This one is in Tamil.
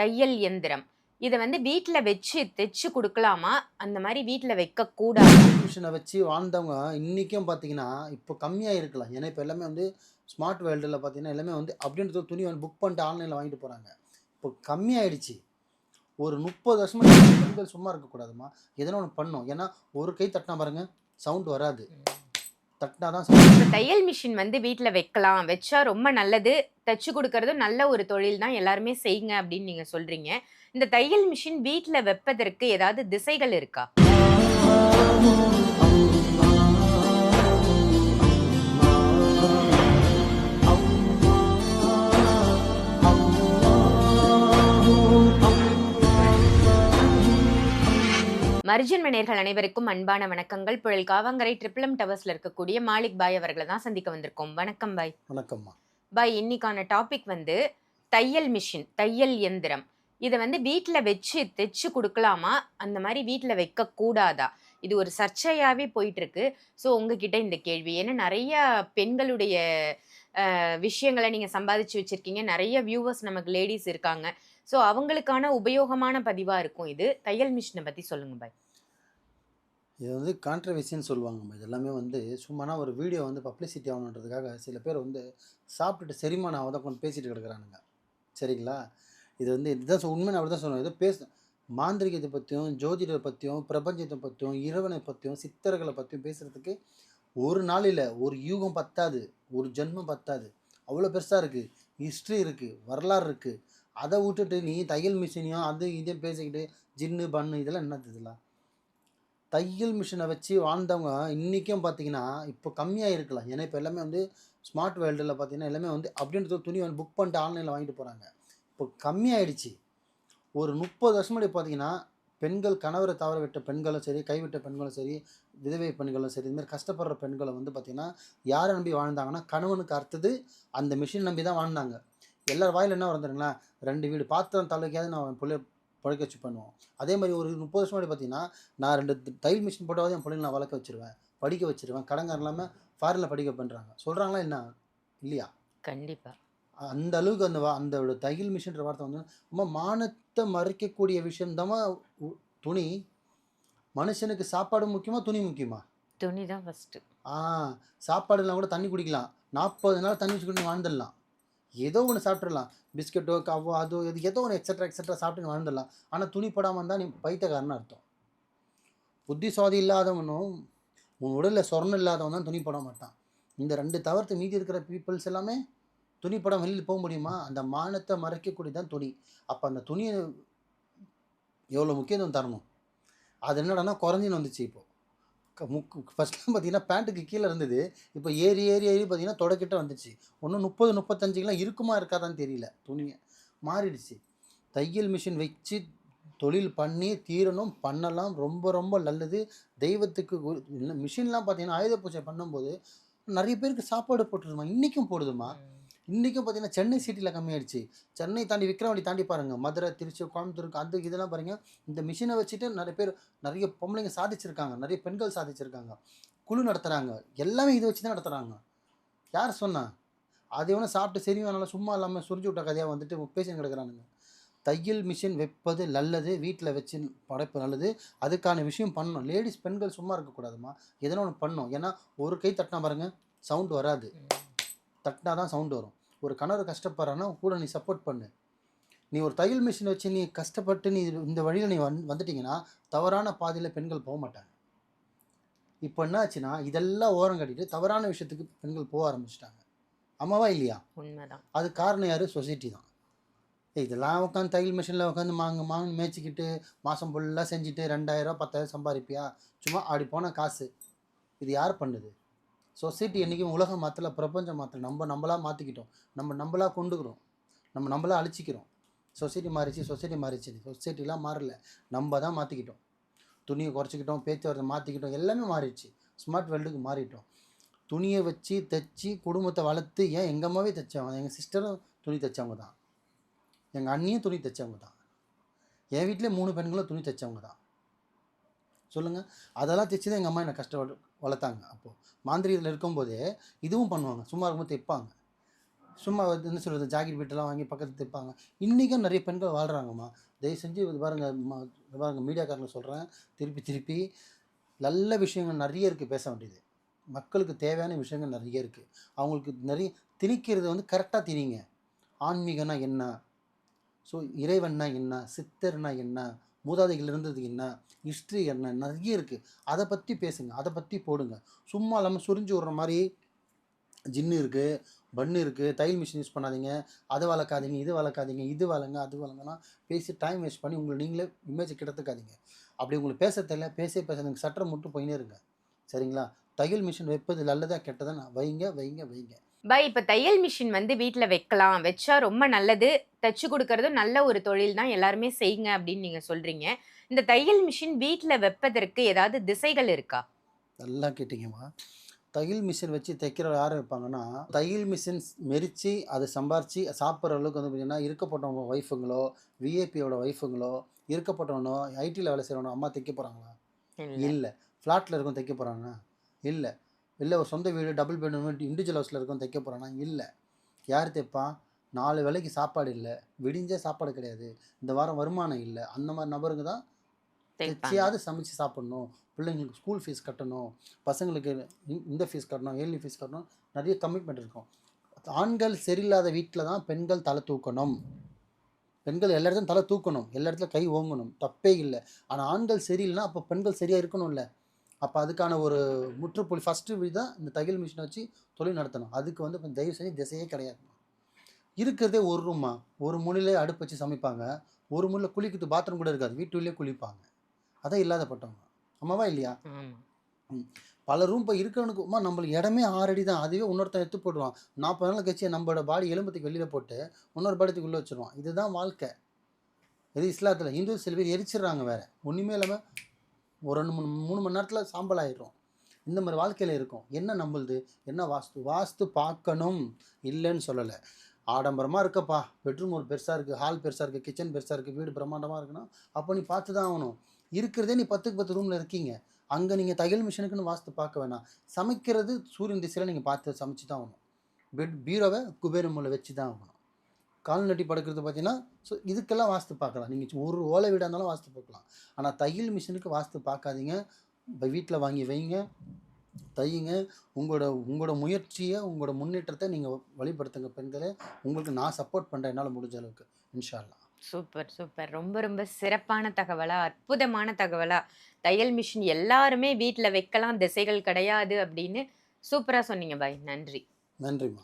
தையல் இயந்திரம். இதை வந்து வீட்ல வச்சு தைச்சு கொடுக்கலாமா? அந்த மாதிரி வீட்ல வைக்க கூடாது மிஷினை வச்சு வாழ்ந்தவங்க இன்றைக்கும் பார்த்தீங்கன்னா இப்போ கம்மியாக இருக்கலாம். ஏன்னா இப்போ எல்லாமே வந்து ஸ்மார்ட் வேர்ல்டில் பார்த்தீங்கன்னா எல்லாமே வந்து அப்படின்றது துணி வந்து புக் பண்ணிட்டு ஆன்லைனில் வாங்கிட்டு போகிறாங்க இப்போ கம்மியாயிடுச்சு ஒரு முப்பது வருஷமா பெண்கள் சும்மா இருக்கக்கூடாதுமா? எதனா ஒன்று பண்ணும். ஏன்னா ஒரு கை தட்டினா பாருங்க சவுண்ட் வராது. தட்டினா தான் இந்த தையல் மிஷின் வந்து வீட்டில் வைக்கலாம். வச்சா ரொம்ப நல்லது. தைச்சு கொடுக்கறதும் நல்ல ஒரு தொழில் தான் எல்லாருமே செய்யுங்க அப்படின்னு நீங்க சொல்றீங்க. இந்த தையல் மிஷின் வீட்டில் வைப்பதற்கு ஏதாவது திசைகள் இருக்கா? மர்ஜன் மணியர்கள் அனைவருக்கும் அன்பான வணக்கங்கள். புழல் காவங்கரை ட்ரிபிளம் டவர்ஸ்ல இருக்கக்கூடிய மாலிக் பாய் அவர்களை தான் சந்திக்க வந்திருக்கோம். வணக்கம் பாய். வணக்கம்மா. பாய் இன்னைக்கான டாபிக் வந்து தையல் மிஷின் தையல் இயந்திரம். இதை வந்து வீட்டில் வச்சு தைச்சு கொடுக்கலாமா? அந்த மாதிரி வீட்டில் வைக்க கூடாதா இது ஒரு சர்ச்சையாகவே போயிட்டு இருக்கு ஸோ உங்ககிட்ட இந்த கேள்வி. ஏன்னா நிறைய பெண்களுடைய விஷயங்களை நீங்கள் சம்பாதிச்சு வச்சிருக்கீங்க. நிறைய வியூவர்ஸ் நமக்கு லேடிஸ் இருக்காங்க. ஸோ அவங்களுக்கான உபயோகமான பதிவாக இருக்கும் இது. தையல் மிஷினை பற்றி சொல்லுங்க பாய். இது வந்து கான்ட்ரவர்சின்னு சொல்லுவாங்க இது எல்லாமே வந்து சும்மானா ஒரு வீடியோ வந்து பப்ளிசிட்டி ஆகணுன்றதுக்காக சில பேர் வந்து சாப்பிட்டுட்டு செரிமானம் ஆகாத கொண்டு பேசிட்டு கிடக்குறானுங்க. சரிங்களா? இது வந்து இதுதான் உண்மை அப்படி தான் சொல்லுவேன் ஏதோ பேச மாந்திரிகத்தை பற்றியும் ஜோதிடரை பற்றியும் பிரபஞ்சத்தை பற்றியும் இறைவனை பற்றியும் சித்தர்களை பற்றியும் பேசுகிறதுக்கு ஒரு நாளில் ஒரு யூகம் பத்தாது ஒரு ஜென்மம் பத்தாது. அவ்வளோ பெருசாக இருக்குது ஹிஸ்ட்ரி இருக்குது வரலாறு இருக்குது அதை விட்டுட்டு நீ தையல் மிஷினையும் அது இதையும் பேசிக்கிட்டு ஜின்னு பண்ணு இதெல்லாம் என்னது இதெல்லாம் தையல் மிஷினை வச்சு வாழ்ந்தவங்க இன்றைக்கும் பார்த்தீங்கன்னா இப்போ கம்மியாக இருக்கலாம் ஏன்னா இப்போ எல்லாமே வந்து ஸ்மார்ட் வேர்ல்டில் பார்த்தீங்கன்னா எல்லாமே வந்து அப்படின்றது துணி வந்து புக் பண்ணிட்டு ஆன்லைனில் வாங்கிட்டு போகிறாங்க இப்போ கம்மியாயிடுச்சு. ஒரு முப்பது வருஷம் முன்னாடி பார்த்தீங்கன்னா பெண்கள் கணவரை தவற விட்ட பெண்களும் சரி கைவிட்ட பெண்களும் சரி விதவை பெண்களும் சரி இதுமாதிரி கஷ்டப்படுற பெண்களை வந்து பார்த்திங்கன்னா யாரை நம்பி வாழ்ந்தாங்கன்னா கணவனுக்கு அடுத்தது அந்த மிஷின் நம்பி தான் வாழ்ந்தாங்க. எல்லார் வாயில் என்ன வந்துருங்களா ரெண்டு வீடு. பாத்திரம் தலைக்காவது நான் பிள்ளை பழக்க வச்சு பண்ணுவோம் அதே மாதிரி ஒரு முப்பது வருஷம் முன்னாடி பார்த்தீங்கன்னா நான் ரெண்டு தையல் மிஷின் போட்டாவது என் பிள்ளைங்களை நான் வளர்க்க வச்சிருவேன். படிக்க வச்சிருவேன். கடங்கார இல்லாமல் ஃபாரினில் படிக்க பண்ணுறாங்க சொல்கிறாங்களா என்ன? இல்லையா? கண்டிப்பாக அந்த அளவுக்கு அந்த அந்த தையல் மிஷின்ற வார்த்தை வந்து ரொம்ப மானத்தை மறைக்கக்கூடிய விஷயம்தாம்மா உ- துணி. மனுஷனுக்கு சாப்பாடு முக்கியமா துணி முக்கியமா? துணி தான் ஃபஸ்ட்டு ஆ சாப்பாடுலாம் கூட தண்ணி குடிக்கலாம். நாற்பது நாள் தண்ணி வச்சுக்கிட்டு வாழ்ந்துடலாம். ஏதோ ஒன்று சாப்பிட்றலாம் பிஸ்கெட்டோ கவ்வோ அதோ இது ஏதோ ஒன்று எக்ஸட்ரா எக்ஸட்ரா சாப்பிட்டு வாழ்ந்துடலாம். ஆனால் துணி படாமல் இருந்தால் நீ பைத்தக்காரன்னு அர்த்தம். புத்தி சுவாதி இல்லாதவனும் உன் உடலில் சொர்ணம் இல்லாதவன் தான் துணி போட மாட்டான். இந்த ரெண்டு தவிர்த்து மீதி இருக்கிற பீப்புள்ஸ் எல்லாமே துணி படம் வெளியில் போக முடியுமா? அந்த மானத்தை மறைக்கக்கூடிய தான் துணி. அப்போ அந்த துணியை எவ்வளோ முக்கியத்துவம் தரணும்? அது என்னடான்னா குறைஞ்சின்னு வந்துச்சு இப்போது முக்கு ஃபஸ்ட்லாம் பார்த்தீங்கன்னா பேண்ட்டுக்கு கீழே இருந்தது. இப்போ ஏறி ஏறி ஏறி பார்த்தீங்கன்னா தொடக்கிட்ட வந்துச்சு. ஒன்றும் முப்பது முப்பத்தஞ்சுக்கெலாம் இருக்குமா இருக்காதான்னு தெரியல. துணியை மாறிடுச்சு. தையல் மிஷின் வச்சு தொழில் பண்ணி தீரணும் பண்ணலாம். ரொம்ப ரொம்ப நல்லது. தெய்வத்துக்கு மிஷின்லாம் பார்த்தீங்கன்னா ஆயுத பூஜை பண்ணும்போது நிறைய பேருக்கு சாப்பாடு போட்டுருமா இன்றைக்கும் போடுதுமா? இன்றைக்கும் பார்த்தீங்கன்னா சென்னை சிட்டியில் கம்மியாயிடுச்சு. சென்னை தாண்டி விக்ரவாண்டி தாண்டி பாருங்கள் மதுரை திருச்சி கோயம்புத்தூருக்கு அந்த இதெல்லாம் பாருங்கள் இந்த மிஷினை வச்சுட்டு நிறைய பேர் நிறைய பொம்பளைங்க சாதிச்சிருக்காங்க. நிறைய பெண்கள் சாதிச்சிருக்காங்க. குழு நடத்துகிறாங்க எல்லாமே இதை வச்சு தான் நடத்துகிறாங்க யார் சொன்னா? அது எவனை சாப்பிட்டு சரி வேணாலும் சும்மா இல்லாமல் சுரிஞ்சு விட்ட கதையாக வந்துட்டு பேசின்னு கிடக்குறானுங்க. தையல் மிஷின் வைப்பது நல்லது வீட்டில் வச்சு படைப்பு நல்லது. அதுக்கான விஷயம் பண்ணணும். லேடிஸ் பெண்கள் சும்மா இருக்கக்கூடாதுமா எதனா ஒன்று பண்ணணும். ஏன்னா ஒரு கை தட்டினா பாருங்க சவுண்ட் வராது. தட்டினா தான் சவுண்ட் வரும். ஒரு கணவர் கஷ்டப்படுறான்னா கூட நீ சப்போர்ட் பண்ணு. நீ ஒரு தையல் மிஷின் வச்சு நீ கஷ்டப்பட்டு நீ இந்த வழியில் நீ வந் வந்துட்டீங்கன்னா தவறான பாதையில் பெண்கள் போக மாட்டாங்க. இப்போ என்ன ஆச்சுன்னா இதெல்லாம் ஓரம் கட்டிட்டு தவறான விஷயத்துக்கு பெண்கள் போக ஆரம்பிச்சிட்டாங்க. ஆமாவா இல்லையா? உண்மைதான். அது காரணம் யார்? சொசைட்டி தான். இதெல்லாம் உட்காந்து தையல் மிஷினில் உட்காந்து மாங்க மாங்க மேய்ச்சிக்கிட்டு மாதம் ஃபுல்லாக செஞ்சுட்டு ரெண்டாயிரம் பத்தாயிரம் சம்பாதிப்பியா சும்மா அப்படி போன காசு. இது யார் பண்ணுது? சொசைட்டி என்றைக்கும் உலகம் மாற்றல பிரபஞ்சம் மாற்றல நம்ம நம்மளா மாற்றிக்கிட்டோம் நம்ம நம்மளா கொண்டுக்கிறோம். நம்ம நம்மளா அழிச்சிக்கிறோம். சொசைட்டி மாறிச்சு சொசைட்டி மாறிச்சு. சொசைட்டிலாம் மாறல. நம்ம தான் மாற்றிக்கிட்டோம் துணியை குறைச்சிக்கிட்டோம் பேச்சுவார்த்தை மாற்றிக்கிட்டோம் எல்லாமே மாறிடுச்சு. ஸ்மார்ட் வேர்ல்டுக்கு மாறிட்டோம். துணியை வச்சு தைச்சி குடும்பத்தை வளர்த்து ஏன் எங்கள் அம்மாவே தைச்சவங்க? எங்கள் சிஸ்டரும் துணி தைச்சவங்க தான். எங்கள் அண்ணியும் துணி தைச்சவங்க தான். என் வீட்டிலே மூணு பெண்களும் துணி தைச்சவங்க தான். சொல்லுங்கள் அதெல்லாம் தைச்சி தான் எங்கள் அம்மா என்னை கஷ்டப்பட்டு வளர்த்தாங்க. அப்போது மாந்திரிகத்தில் இருக்கும்போதே இதுவும் பண்ணுவாங்க. சும்மா இருக்கும்போது தைப்பாங்க. சும்மா என்ன சொல்கிறது ஜாக்கெட் பீட்டெல்லாம் வாங்கி பக்கத்தில் தைப்பாங்க. இன்றைக்கும் நிறைய பெண்கள் வாழ்கிறாங்கம்மா தயவு செஞ்சு இது பாருங்கள் ம- மீடியாக்காரங்க சொல்கிறேன் திருப்பி திருப்பி நல்ல விஷயங்கள் நிறைய இருக்குது பேச வேண்டியது. மக்களுக்கு தேவையான விஷயங்கள் நிறைய இருக்குது அவங்களுக்கு நிறைய திணிக்கிறது வந்து கரெக்டாக திணிங்க. ஆன்மீகம்னா என்ன? ஸோ இறைவன்னா என்ன? சித்தர்னா என்ன? மூதாதைகள் இருந்தது என்ன? ஹிஸ்ட்ரி என்ன? நிறைய இருக்குது அதை பற்றி பேசுங்க. அதை பற்றி போடுங்க. சும்மா இல்லாமல் சுரிஞ்சு விடுற மாதிரி ஜின்னு இருக்குது பன்னு இருக்குது தையல் மிஷின் யூஸ் பண்ணாதீங்க. அதை வளர்க்காதீங்க இது வளர்க்காதீங்க இது வளங்க அது வளங்கன்னா பேசி டைம் வேஸ்ட் பண்ணி உங்களை நீங்களே இமேஜ் கிடத்துக்காதீங்க. அப்படி உங்களுக்கு பேச தெரியல பேச பேசாதீங்க. சட்டரை மட்டும் போயினே இருங்க. சரிங்களா? தையல் மிஷின் வைப்பது நல்லதா கெட்டதா? நான் வைங்க வைங்க வைங்க. பாய் இப்ப தையல் மிஷின் வந்து வீட்ல வைக்கலாம். வச்சா ரொம்ப நல்லது. தச்சு கொடுக்கறதும் நல்ல ஒரு தொழில் தான். எல்லாருமே செய்யுங்க அப்படின்னு நீங்க சொல்றீங்க. இந்த தையல் மிஷின் வீட்ல வைப்பதற்கு ஏதாவது திசைகள் இருக்கா? நல்லா கேட்டிங்கம்மா. தையல் மிஷின் வச்சு தைக்கிற யார் வைப்பாங்கன்னா தையல் மிஷின் மெரித்து அதை சம்பாரித்து சாப்பிட்ற அளவுக்கு வந்து பார்த்திங்கன்னா இருக்கப்பட்டவங்க ஒய்ஃபுங்களோ விஏபியோட ஒய்ஃபுங்களோ இருக்கப்பட்டவனோ ஐடியில் வேலை செய்கிறவனோ அம்மா தைக்க போகிறாங்களா இல்ல. ஃப்ளாட்டில் இருக்கும் தைக்க போகிறாங்க இல்லை. இல்லை ஒரு சொந்த வீடு டபுள் பெட்ரூம் இண்டிவிஜுவல் ஹவுஸில் இருக்கும் தைக்க போகிறானா இல்லை. யார் தைப்பான் நாலு வேளைக்கு சாப்பாடு இல்லை. விடிஞ்ச சாப்பாடு கிடையாது. இந்த வாரம் வருமானம் இல்லை. அந்த மாதிரி நபருங்க தான். தைச்சியாவது சமைச்சு சாப்பிடணும். பிள்ளைங்களுக்கு ஸ்கூல் ஃபீஸ் கட்டணும். பசங்களுக்கு இந்த- ஃபீஸ் கட்டணும் ஏழு ஃபீஸ் கட்டணும். நிறைய கமிட்மெண்ட் இருக்கும். ஆண்கள் சரியில்லாத வீட்டில் தான் பெண்கள் தலை தூக்கணும். பெண்கள் எல்லா இடத்துலையும் தலை தூக்கணும். எல்லா இடத்துல கை ஓங்கணும். தப்பே இல்லை. ஆனால் ஆண்கள் சரியில்லைன்னா அப்போ பெண்கள் சரியாக இருக்கணும்ல. அப்போ அதுக்கான ஒரு முற்றுப்புள்ளி ஃபஸ்ட்டு தான் இந்த தையல் மிஷினை வச்சு தொழில் நடத்தணும். அதுக்கு வந்து இப்ப தயவு செஞ்சு திசையே கிடையாது. இருக்கிறதே ஒரு ரூமா ஒரு மூலையிலே அடுப்பு வச்சு சமைப்பாங்க. ஒரு மூலையில் குளிக்கிறது பாத்ரூம் கூட இருக்காது. வீட்டுள்ளே குளிப்பாங்க. அதான் இல்லாதப்பட்டவங்க ஆமாவா இல்லையா? பல ரூம் இப்போ இருக்கிறவனுக்கு அம்மா நம்மளுக்கு இடமே ஆறு அடி தான். அதுவே இன்னொருத்தன் எடுத்து போடுவான் நாற்பது நாள் கழிச்சு நம்மளோட பாடி எலும்பத்துக்கு வெளியில் போட்டு இன்னொரு பாடத்துக்கு உள்ளே வச்சிருவான். இதுதான் வாழ்க்கை. இது இஸ்லாத்தில். இந்து சில பேர் எரிச்சிடுறாங்க வேற. ஒன்றுமே இல்லாமல் ஒரு ரெண்டு மூணு மூணு மணி நேரத்தில் சாம்பல் ஆயிடும் இந்த மாதிரி வாழ்க்கையில் இருக்கும். என்ன நம்மளுது என்ன வாஸ்து? வாஸ்து பார்க்கணும். இல்லைன்னு சொல்லலை. ஆடம்பரமாக இருக்கப்பா. பெட்ரூம் ஒரு பெருசாக இருக்குது ஹால் பெருசாக இருக்குது கிச்சன் பெருசாக இருக்குது வீடு பிரம்மாண்டமாக இருக்குன்னா அப்போ நீ பார்த்து தான் ஆகணும். இருக்கிறதே நீ பத்துக்கு பத்து ரூமில் இருக்கீங்க. அங்கே நீங்கள் தையல் மிஷினுக்குன்னு வாஸ்து பார்க்க வேணாம். சமைக்கிறது சூரியன் திசையில் நீங்கள் பார்த்து சமைச்சு தான் ஆகணும். பெட் பீரோவை குபேர வச்சு தான் ஆகணும். கால் நட்டி படுக்கிறது பார்த்தீங்கன்னா ஸோ இதுக்கெல்லாம் வாஸ்து பார்க்கலாம். நீங்கள் ஒரு ஓலை வீடாக இருந்தாலும் வாஸ்து பார்க்கலாம். ஆனால் தையல் மிஷினுக்கு வாஸ்து பார்க்காதீங்க. இப்போ வீட்டில் வாங்கி வைங்க தையுங்க. உங்களோட உங்களோட முயற்சியை உங்களோட முன்னேற்றத்தை நீங்கள் வழிபடுத்துங்க பெண்களே. உங்களுக்கு நான் சப்போர்ட் பண்ணுறேன் என்னால் முடிஞ்ச அளவுக்கு. இன்ஷா அல்லாஹ் சூப்பர் சூப்பர். ரொம்ப ரொம்ப சிறப்பான தகவலா அற்புதமான தகவலா. தையல் மிஷின் எல்லாருமே வீட்ல வைக்கலாம் திசைகள் கிடையாது அப்படின்னு சூப்பரா சொன்னீங்க பாய். நன்றி. நன்றிம்மா.